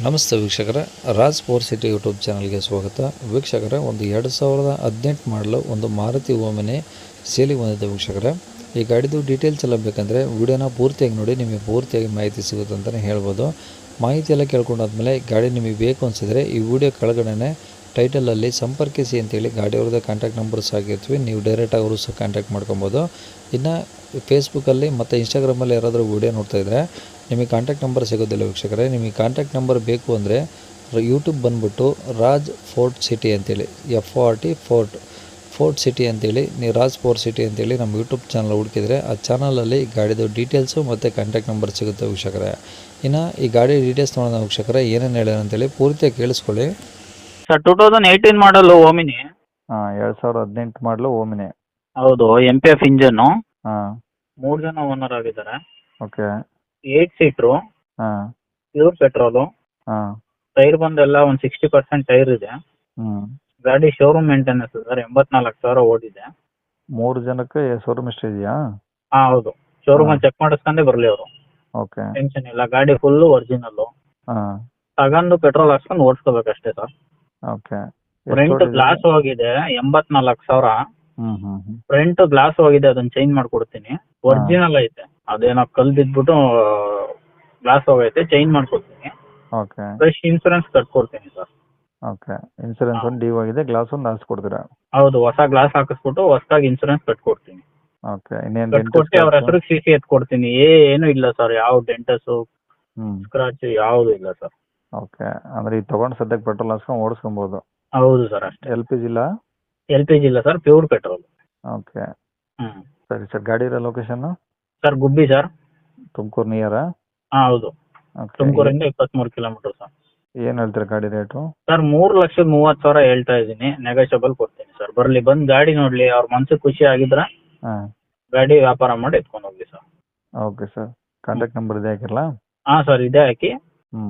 ನಮಸ್ತೆ ವೀಕ್ಷಕರೇ, Raj four city YouTube ಚಾನಲ್ಗೆ ಸ್ವಾಗತ. ವೀಕ್ಷಕರೇ, ಒಂದು ಎರಡು ಸಾವಿರದ ಹದಿನೆಂಟು ಮಾಡಲು ಒಂದು ಮಾರುತಿ ಓಮನೆ ಸೇಲಿಗೆ ಬಂದಿದೆ ವೀಕ್ಷಕರೇ. ಈ ಗಾಡಿದು ಡೀಟೇಲ್ಸ್ ಎಲ್ಲ ಬೇಕಂದರೆ ವಿಡಿಯೋನ ಪೂರ್ತಿಯಾಗಿ ನೋಡಿ, ನಿಮಗೆ ಪೂರ್ತಿಯಾಗಿ ಮಾಹಿತಿ ಸಿಗುತ್ತೆ ಅಂತಲೇ ಹೇಳ್ಬೋದು. ಮಾಹಿತಿ ಎಲ್ಲ ಕೇಳ್ಕೊಂಡಾದ್ಮೇಲೆ ಗಾಡಿ ನಿಮಗೆ ಬೇಕು ಅನಿಸಿದರೆ ಈ ವಿಡಿಯೋ ಕೆಳಗಡೆ ಟೈಟಲಲ್ಲಿ ಸಂಪರ್ಕಿಸಿ ಅಂತೇಳಿ ಗಾಡಿಯವ್ರದ್ದು ಕಾಂಟ್ಯಾಕ್ಟ್ ನಂಬರ್ಸ್ ಆಗಿರ್ತೀವಿ ನೀವು ಡೈರೆಕ್ಟಾಗಿ ಅವರು ಸಹ ಕಾಂಟ್ಯಾಕ್ಟ್ ಮಾಡ್ಕೊಬೋದು. ಇನ್ನು ಫೇಸ್ಬುಕ್ಕಲ್ಲಿ ಮತ್ತು ಇನ್ಸ್ಟಾಗ್ರಾಮಲ್ಲಿ ಯಾರಾದರೂ ವೀಡಿಯೋ ನೋಡ್ತಾ ಇದ್ದರೆ ನಿಮಗೆ ಕಾಂಟ್ಯಾಕ್ಟ್ ನಂಬರ್ ಸಿಗೋದಿಲ್ಲ ವೀಕ್ಷಕರೇ. ನಿಮಗೆ ಕಾಂಟ್ಯಾಕ್ಟ್ ನಂಬರ್ ಬೇಕು ಅಂದರೆ ಯೂಟ್ಯೂಬ್ ಬಂದುಬಿಟ್ಟು ರಾಜ್ ಫೋರ್ಟ್ ಸಿಟಿ ಅಂತೇಳಿ F R T fort fort city ಅಂತೇಳಿ ನೀವು ರಾಜ್ ಫೋರ್ಟ್ ಸಿಟಿ ಅಂತೇಳಿ ನಮ್ಮ ಯೂಟ್ಯೂಬ್ ಚಾನಲ್ ಹುಡುಕಿದರೆ ಆ ಚಾನಲಲ್ಲಿ ಗಾಡಿದು ಡೀಟೇಲ್ಸು ಮತ್ತು ಕಾಂಟ್ಯಾಕ್ಟ್ ನಂಬರ್ ಸಿಗುತ್ತೆ ವೀಕ್ಷಕರೇ. ಇನ್ನು ಈ ಗಾಡಿ ಡೀಟೇಲ್ಸ್ ನೋಡೋಣ ವೀಕ್ಷಕರೇ, ಏನೇನು ಹೇಳೋಣ ಅಂತೇಳಿ ಪೂರ್ತಿಯಾಗಿ ಕೇಳಿಸ್ಕೊಳ್ಳಿ. ಸರ್ ಟೂ ತೌಸಂಡ್ ಏಯ್ಟೀನ್ ಮಾಡಲು ಓಮಿನಿ ಹಾಂ ಎರಡು ಸಾವಿರದ ಹದಿನೆಂಟು ಮಾಡಲು ಓಮಿನಿ ಹೌದು ಎಂ ಪಿ ಎಫ್ ಇಂಜನ್ನು ಹಾಂ. ಮೂರು ಜನ ಓನರ್ ಆಗಿದ್ದಾರೆ. ಓಕೆ ಏಯ್ಟ್ ಸೀಟ್ರು ಹಾಂ. ಪ್ಯೂರ್ ಪೆಟ್ರೋಲು ಹಾಂ. ಟೈರ್ ಬಂದೆಲ್ಲ ಒಂದು ಸಿಕ್ಸ್ಟಿ ಪರ್ಸೆಂಟ್ ಟೈರ್ ಇದೆ. ಹ್ಞೂ ಗಾಡಿ ಶೋರೂಮ್ ಮೇಂಟೆನೆನ್ಸ್ ಸರ್. ಎಂಬತ್ನಾಲ್ಕು ಸಾವಿರ ಓಡಿದೆ. ಮೂರು ಜನಕ್ಕೆ ಶೋರೂಮ್ ಇಷ್ಟ ಇದೆಯಾ? ಹಾಂ ಹೌದು. ಶೋರೂಮ್ ಚೆಕ್ ಮಾಡಿಸ್ಕೊಂಡೇ ಬರಲಿ ಅವರು. ಓಕೆ ಟೆನ್ಷನ್ ಇಲ್ಲ. ಗಾಡಿ ಫುಲ್ಲು ಒರಿಜಿನಲ್ಲು ಹಾಂ. ತಗೊಂಡು ಪೆಟ್ರೋಲ್ ಹಾಕ್ಸ್ಕೊಂಡು ಓಡಿಸ್ಕೋಬೇಕಷ್ಟೇ ಸರ್. ಓಕೆ. ಫ್ರಂಟ್ ಗ್ಲಾಸ್ ಹೋಗಿದೆ ಎಂಬತ್ನಾಲ್ಕು ಸಾವಿರ. ಹ್ಮ್ ಹ್ಮ್ ಫ್ರಂಟ್ ಗ್ಲಾಸ್ ಹೋಗಿದೆ ಅದನ್ನ ಚೇಂಜ್ ಮಾಡ್ಕೊಡ್ತೀನಿ. ಒರಿಜಿನಲ್ ಐತೆ. ಅದೇನೋ ಕಲ್ ಬಿದ್ಬಿಟ್ಟು ಗ್ಲಾಸ್ ಹೋಗೈತೆ ಚೇಂಜ್ ಮಾಡ್ಕೊಡ್ತೀನಿ. ಓಕೆ. ಫ್ರೆಶ್ ಇನ್ಸೂರೆನ್ಸ್ ಕಟ್ಕೊಡ್ತೀನಿ ಸರ್. ಓಕೆ. ಇನ್ಸೂರೆನ್ಸ್ ಒಂದು ಡ್ಯೂ ಆಗಿದೆ ಗ್ಲಾಸ್ ಒಂದು ಹಾಕ್ಸ್ಕೊಡ್ತೀರಾ ಹೌದು ಹೊಸ ಗ್ಲಾಸ್ ಹಾಕಿಸ್ಬಿಟ್ಟು ಹೊಸದಾಗಿ ಇನ್ಸೂರೆನ್ಸ್ ಕಟ್ಕೊಡ್ತೀನಿ. ಓಕೆ. ಇನ್ನೇನು ಕಟ್ಕೊಟ್ಟು ಅವ್ರ ಹೆಸರಿಗೆ ಸಿ ಸಿ ಎತ್ಕೊಡ್ತೀನಿ ಏನು ಇಲ್ಲ ಸರ್ ಯಾವ ಡೆಂಟಸ್ ಸ್ಕ್ರಾಚ್ ಯಾವುದು ಇಲ್ಲ ಸರ್. ಓಕೆ. ಅಂದ್ರೆ ಈಗ ತೊಗೊಂಡು ಸದ್ಯಕ್ಕೆ ಪೆಟ್ರೋಲ್ ಹಾಕ್ಸ್ಕೊಂಡು ಓಡಿಸ್ಕೊಬೋದು? ಹೌದು ಸರ್ ಅಷ್ಟೇ. ಎಲ್ ಪಿ ಜಿ ಇಲ್ಲ? ಎಲ್ ಪಿ ಜಿ ಇಲ್ಲ ಸರ್ ಪ್ಯೂರ್ ಪೆಟ್ರೋಲ್ ಓಕೆ. ಹ್ಮ್. ಸರಿ ಸರ್ ಗಾಡಿ ಇರೋ location sir Gubbi sir. Tumakuru ನಿಯರಾ ಹಾಂ ಹೌದು. ತುಮಕೂರಿಂದ ಇಪ್ಪತ್ಮೂರು ಕಿಲೋಮೀಟರ್ ಸರ್. ಏನು ಹೇಳ್ತೀರಾ ಗಾಡಿ ರೇಟು ಸರ್ ಮೂರು ಲಕ್ಷದ ಮೂವತ್ತು ಸಾವಿರ ಹೇಳ್ತಾ ಇದ್ದೀನಿ. ನೆಗೋಷಿಯಬಲ್ ಕೊಡ್ತೀನಿ ಸರ್. ಬರಲಿ ಬಂದು ಗಾಡಿ ನೋಡಲಿ. ಅವ್ರ ಮನ್ಸಿಗೆ ಖುಷಿ ಆಗಿದ್ರೆ ಹಾಂ. ಗಾಡಿ ವ್ಯಾಪಾರ ಮಾಡಿ ಇಟ್ಕೊಂಡು ಹೋಗ್ಲಿ sir. Okay sir. Contact number ಇದೆ ಹಾಕಿರಲ್ಲ ಹಾಂ ಸರ್ ಇದೇ ಹಾಕಿ. ಹ್ಞೂ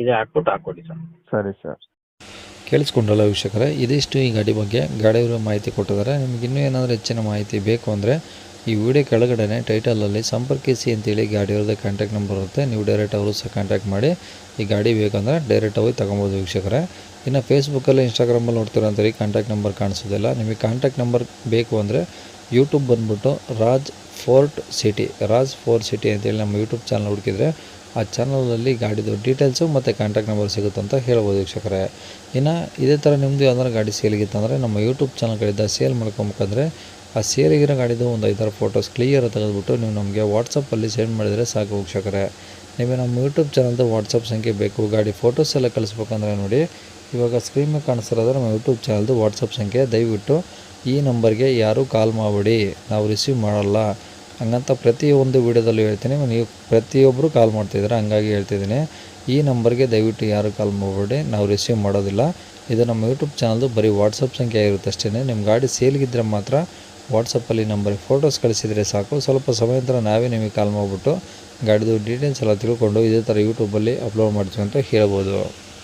ಇದೇ ಹಾಕ್ಬಿಟ್ಟು ಹಾಕ್ಕೊಡಿ ಸರ್. ಸರಿ ಸರ್. ಕೇಳಿಸ್ಕೊಂಡ್ರಲ್ಲ ವೀಕ್ಷಕರೇ ಇದಿಷ್ಟು ಈ ಗಾಡಿ ಬಗ್ಗೆ ಗಾಡಿಯವರು ಮಾಹಿತಿ ಕೊಟ್ಟಿದ್ದಾರೆ. ನಿಮ್ಗೆ ಇನ್ನೂ ಏನಾದರೂ ಹೆಚ್ಚಿನ ಮಾಹಿತಿ ಬೇಕು ಅಂದರೆ ಈ ವಿಡಿಯೋ ಕೆಳಗಡೆ ಟೈಟಲಲ್ಲಿ ಸಂಪರ್ಕಿಸಿ ಅಂತೇಳಿ ಗಾಡಿಯವ್ರದ್ದು ಕಾಂಟ್ಯಾಕ್ಟ್ ನಂಬರ್ ಇರುತ್ತೆ. ನೀವು ಡೈರೆಕ್ಟ್ ಅವರು ಸಹ ಕಾಂಟ್ಯಾಕ್ಟ್ ಮಾಡಿ ಈ ಗಾಡಿ ಬೇಕಂದರೆ ಡೈರೆಕ್ಟ್ ಹೋಗಿ ತೊಗೊಬೋದು ವೀಕ್ಷಕರೇ. ಇನ್ನು ಫೇಸ್ಬುಕ್ಕಲ್ಲಿ ಇನ್ಸ್ಟಾಗ್ರಾಮಲ್ಲಿ ನೋಡ್ತೀರ ಅಂತೇಳಿ ಕಾಂಟ್ಯಾಕ್ಟ್ ನಂಬರ್ ಕಾಣಿಸೋದಿಲ್ಲ. ನಿಮಗೆ ಕಾಂಟ್ಯಾಕ್ಟ್ ನಂಬರ್ ಬೇಕು ಅಂದರೆ ಯೂಟ್ಯೂಬ್ ಬಂದುಬಿಟ್ಟು Raj fort city Raj fort city ಅಂತೇಳಿ ನಮ್ಮ ಯೂಟ್ಯೂಬ್ ಚಾನಲ್ ಹುಡುಕಿದ್ರೆ ಆ ಚಾನಲಲ್ಲಿ ಗಾಡಿದು ಡೀಟೇಲ್ಸು ಮತ್ತು ಕಾಂಟ್ಯಾಕ್ಟ್ ನಂಬರ್ ಸಿಗುತ್ತೆ ಅಂತ ಹೇಳ್ಬೋದು ವೀಕ್ಷಕರೇ. ಇನ್ನು ಇದೇ ಥರ ನಿಮ್ಮದು ಯಾವ್ದಾರು ಗಾಡಿ ಸೇಲಿಗಿತ್ತಂದರೆ ನಮ್ಮ ಯೂಟ್ಯೂಬ್ ಚಾನಲ್ಗಳಿಂದ ಸೇಲ್ ಮಾಡ್ಕೊಬೇಕಂದ್ರೆ ಆ ಸೇಲಿಗಿರೋ ಗಾಡಿದು ಒಂದು ಐದಾರು ಫೋಟೋಸ್ ಕ್ಲಿಯರ್ ತೆಗೆದುಬಿಟ್ಟು ನೀವು ನಮಗೆ ವಾಟ್ಸಪ್ಪಲ್ಲಿ ಸೆಂಡ್ ಮಾಡಿದರೆ ಸಾಕು ವೀಕ್ಷಕರೇ. ನಿಮಗೆ ನಮ್ಮ ಯೂಟ್ಯೂಬ್ ಚಾನಲ್ದು ವಾಟ್ಸಪ್ ಸಂಖ್ಯೆ ಬೇಕು, ಗಾಡಿ ಫೋಟೋಸ್ ಎಲ್ಲ ಕಳಿಸ್ಬೇಕಂದ್ರೆ ನೋಡಿ. ಇವಾಗ ಸ್ಕ್ರೀನ್ ಮೇಲೆ ಕಾಣಿಸ್ತಿರೋದ್ರೆ ನಮ್ಮ ಯೂಟ್ಯೂಬ್ ಚಾನಲ್ದು ವಾಟ್ಸಪ್ ಸಂಖ್ಯೆ. ದಯವಿಟ್ಟು ಈ ನಂಬರ್ಗೆ ಯಾರೂ ಕಾಲ್ ಮಾಡಬೇಡಿ. ನಾವು ರಿಸೀವ್ ಮಾಡಲ್ಲ. ಹಂಗಂತ ಪ್ರತಿಯೊಂದು ವೀಡಿಯೋದಲ್ಲೂ ಹೇಳ್ತೀನಿ. ನೀವು ಪ್ರತಿಯೊಬ್ಬರು ಕಾಲ್ ಮಾಡ್ತಿದ್ದೀರಾ, ಹಂಗಾಗಿ ಹೇಳ್ತಿದ್ದೀನಿ. ಈ ನಂಬರ್ಗೆ ದಯವಿಟ್ಟು ಯಾರು ಕಾಲ್ ಮಾಡಬೇಡಿ, ನಾವು ರಿಸೀವ್ ಮಾಡೋದಿಲ್ಲ. ಇದು ನಮ್ಮ ಯೂಟ್ಯೂಬ್ ಚಾನಲ್ದು ಬರೀ ವಾಟ್ಸಪ್ ಸಂಖ್ಯೆ ಆಗಿರುತ್ತೆ ಅಷ್ಟೇ ನಿಮ್ಮ ಗಾಡಿ ಸೇಲ್ಗಿದ್ದರೆ ಮಾತ್ರ ವಾಟ್ಸಪ್ಪಲ್ಲಿ ನಂಬರಿಗೆ ಫೋಟೋಸ್ ಕಳಿಸಿದರೆ ಸಾಕು. ಸ್ವಲ್ಪ ಸಮಯ ನಂತರ ನಾವೇ ನಿಮಗೆ ಕಾಲ್ ಮಾಡಿಬಿಟ್ಟು ಗಾಡಿದು ಡೀಟೇಲ್ಸ್ ಎಲ್ಲ ತಿಳ್ಕೊಂಡು ಇದೇ ಥರ ಯೂಟ್ಯೂಬಲ್ಲಿ ಅಪ್ಲೋಡ್ ಮಾಡ್ತೀವಿ ಅಂತ ಹೇಳ್ಬೋದು.